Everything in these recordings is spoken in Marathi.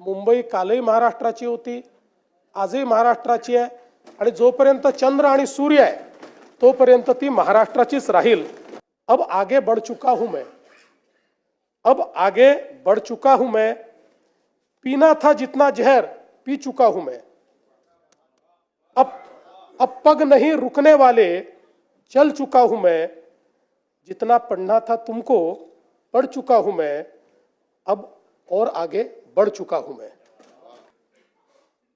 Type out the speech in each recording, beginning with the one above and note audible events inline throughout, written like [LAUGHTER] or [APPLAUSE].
मुंबई काल कालही महाराष्ट्राची होती आज आजही महाराष्ट्राची आहे. आणि जोपर्यंत चंद्र आणि सूर्य आहे, तोपर्यंत ती महाराष्ट्राचीच राहील. अब आगे बढ़ चुका हूँ मैं. अब आगे बढ़ चुका हूँ मैं. पीना था जितना जहर, पी चुका हूँ मैं. अब अब पग नहीं रुकने वाले, चल चुका हूँ मैं. जितना पढ़ना था तुमको, पढ़ चुका हूँ मैं. अब और आगे बढ़ चुका हूं मैं.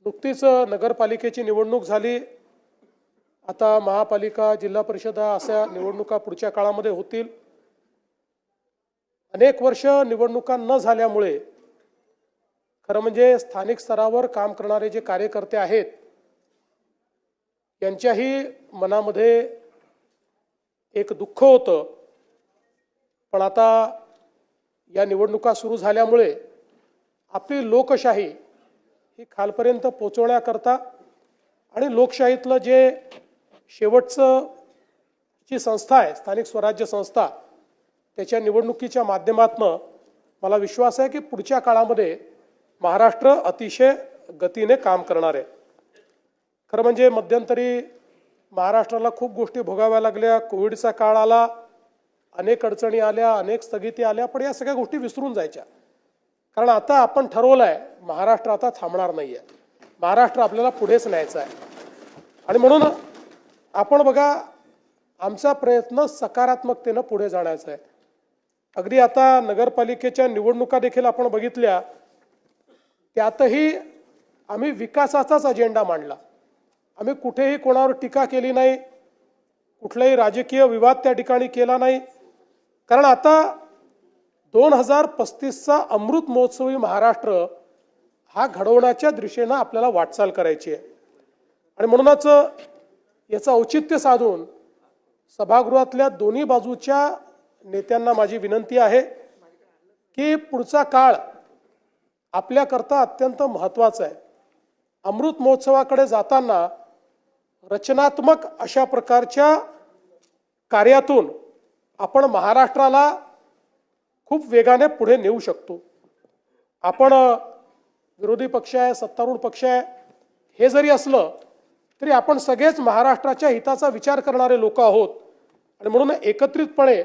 नुकतीच नगरपालिकेची निवडणूक झाली. आता महापालिका जिल्हा परिषदा अशा निवडणुका पुढच्या काळामध्ये होतील. अनेक वर्ष निवडणुका न झाल्यामुळे खरं म्हणजे स्थानिक स्तरावर काम करणारे जे कार्यकर्ते आहेत यांच्याही मनामध्ये एक दुःख होतं. पण आता या निवडणुका सुरू झाल्यामुळे आपली लोकशाही ही खालपर्यंत पोचवण्याकरता आणि लोकशाहीतलं जे शेवटचं जी संस्था आहे स्थानिक स्वराज्य संस्था त्याच्या निवडणुकीच्या माध्यमातनं मला विश्वास आहे की पुढच्या काळामध्ये महाराष्ट्र अतिशय गतीने काम करणार आहे. खरं म्हणजे मध्यंतरी महाराष्ट्राला खूप गोष्टी भोगाव्या लागल्या कोविडचा काळ आला अनेक अडचणी आल्या अनेक स्थगिती आल्या पण या सगळ्या गोष्टी विसरून जायच्या. कारण आता आपण ठरवलं आहे महाराष्ट्र आता थांबणार नाही आहे महाराष्ट्र आपल्याला पुढेच न्यायचं आहे. आणि म्हणून आपण बघा आमचा प्रयत्न सकारात्मकतेनं पुढे जाण्याचा आहे. अगदी आता नगरपालिकेच्या निवडणुका देखील आपण बघितल्या. त्यातही आम्ही विकासाचाच अजेंडा मांडला. आम्ही कुठेही कोणावर टीका केली नाही. कुठलाही राजकीय विवाद त्या ठिकाणी केला नाही. कारण आता दोन हजार पस्तीसचा अमृत महोत्सवी महाराष्ट्र हा घडवण्याच्या दिशेनं आपल्याला वाटचाल करायची आहे. आणि म्हणूनच याचं औचित्य साधून सभागृहातल्या दोन्ही बाजूच्या नेत्यांना माझी विनंती आहे की पुढचा काळ आपल्याकरता अत्यंत महत्त्वाचा आहे. अमृत महोत्सवाकडे जाताना रचनात्मक अशा प्रकारच्या कार्यातून आपण महाराष्ट्राला खूप वेगाने पुढे नेऊ शकतो. आपण विरोधी पक्ष आहे सत्तारूढ पक्ष आहे हे जरी असलं तरी आपण सगळेच महाराष्ट्राच्या हिताचा विचार करणारे लोक आहोत. आणि म्हणून एकत्रितपणे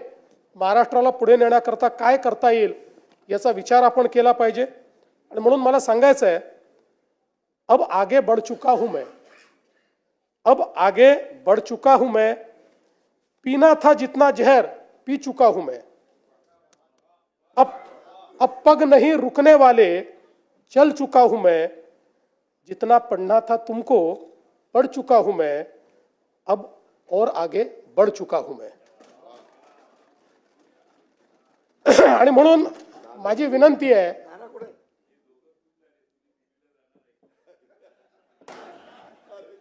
महाराष्ट्राला पुढे नेण्याकरता काय करता येईल याचा विचार आपण केला पाहिजे. आणि म्हणून मला सांगायचं आहे अब आगे बढ़ चुका हूं मैं. अब आगे बढ़ चुका हूं मैं. पीना था जितना जहर पी चुका हूं मैं. अब अब पग नहीं रुकने वाले चल चुका हूं मैं। जितना पढ़ना था तुमको पढ़ चुका हूं मैं। अब और आगे बढ़ चुका हूं मैं। [CLEARS THROAT] आणि म्हणून माझी विनंती आहे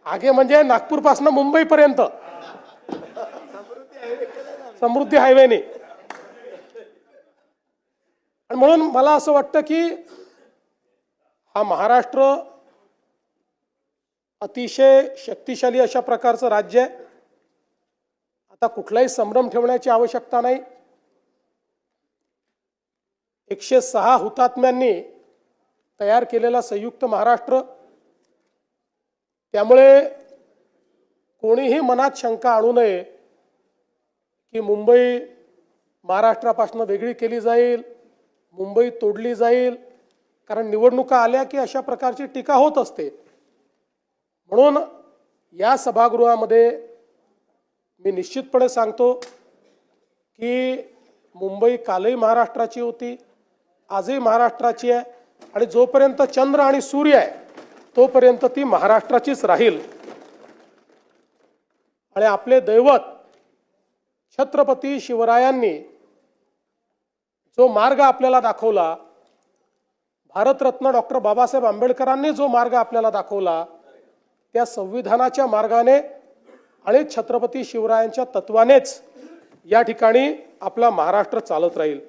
आगे म्हणजे नागपूरपासून मुंबई पर्यंत समृद्धी हायवेने आणि म्हणून मला असं वाटतं की हा महाराष्ट्र अतिशय शक्तिशाली अशा प्रकारचं राज्य आहे. आता कुठलाही संभ्रम ठेवण्याची आवश्यकता नाही. एकशे सहा हुतात्म्यांनी तयार केलेला संयुक्त महाराष्ट्र. त्यामुळे कोणीही मनात शंका आणू नये की मुंबई महाराष्ट्रापासून वेगळी केली जाईल. मुंबई तोडली जाईल कारण निवडणुका आल्या की अशा प्रकारची टीका होत असते. म्हणून या सभागृहामध्ये मी निश्चितपणे सांगतो की मुंबई कालही महाराष्ट्राची होती आजही महाराष्ट्राची आहे आणि जोपर्यंत चंद्र आणि सूर्य आहे तोपर्यंत ती महाराष्ट्राचीच राहील. आणि आपले दैवत छत्रपती शिवरायांनी जो मार्ग आपल्याला दाखवला भारतरत्न डॉक्टर बाबासाहेब आंबेडकरांनी जो मार्ग आपल्याला दाखवला त्या संविधानाच्या मार्गाने आणि छत्रपती शिवरायांच्या तत्वानेच या ठिकाणी आपला महाराष्ट्र चालत राहील.